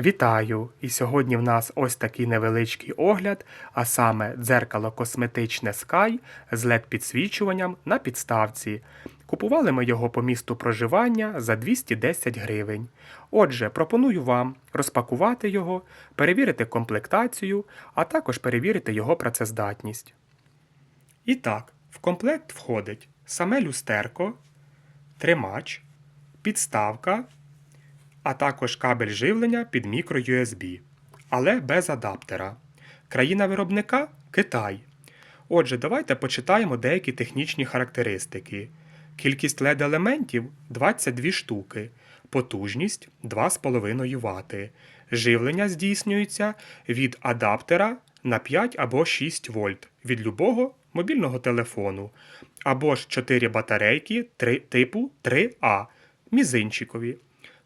Вітаю! І сьогодні в нас ось такий невеличкий огляд, а саме дзеркало косметичне Sky з led підсвічуванням на підставці. Купували ми його по місту проживання за 210 гривень. Отже, пропоную вам розпакувати його, перевірити комплектацію, а також перевірити його працездатність. І так, в комплект входить саме люстерко, тримач, підставка а також кабель живлення під мікро-USB, але без адаптера. Країна виробника Китай. Отже, давайте почитаємо деякі технічні характеристики. Кількість LED елементів 22 штуки, потужність 2,5 Вт. Живлення здійснюється від адаптера на 5 або 6 вольт від любого мобільного телефону, або ж 4 батарейки 3, типу 3А мізинчикові.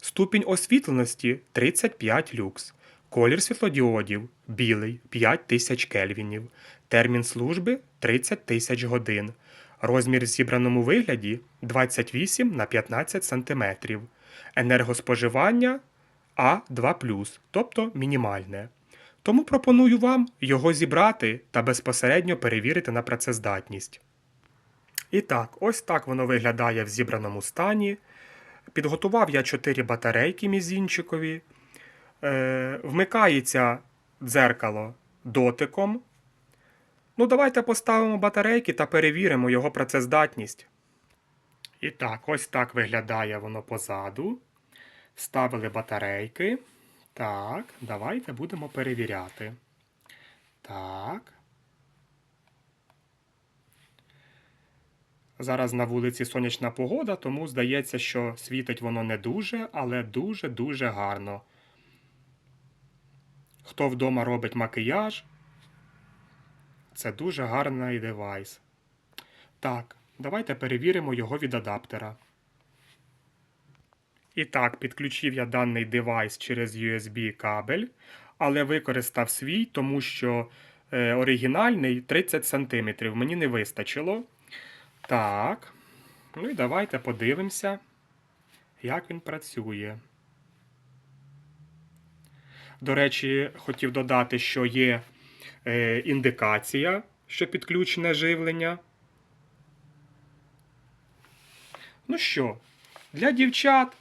Ступінь освітленості 35 люкс. Колір світлодіодів білий 5000 кельвінів. Термін служби 30 тисяч годин. Розмір в зібраному вигляді 28 на 15 см. Енергоспоживання А2, тобто мінімальне. Тому пропоную вам його зібрати та безпосередньо перевірити на працездатність. І так, ось так воно виглядає в зібраному стані. Підготував я 4 батарейки мізінчикові. Е, Вмикається дзеркало дотиком. Ну, давайте поставимо батарейки та перевіримо його працездатність. І так, ось так виглядає воно позаду. Вставили батарейки. Так, давайте будемо перевіряти. Так. Зараз на вулиці сонячна погода, тому здається, що світить воно не дуже, але дуже-дуже гарно. Хто вдома робить макіяж, це дуже гарний девайс. Так, давайте перевіримо його від адаптера. І так, підключив я даний девайс через USB кабель, але використав свій, тому що е, оригінальний 30 см мені не вистачило. Так. Ну і давайте подивимося, як він працює. До речі, хотів додати, що є е, індикація, що підключене живлення. Ну що, для дівчат,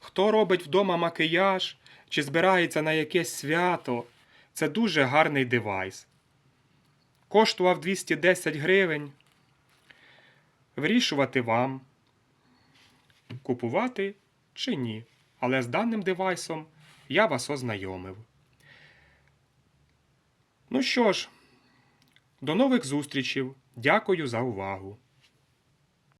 хто робить вдома макіяж чи збирається на якесь свято, це дуже гарний девайс. Коштував 210 гривень. Вирішувати вам, купувати чи ні. Але з даним девайсом я вас ознайомив. Ну що ж, до нових зустрічей. Дякую за увагу!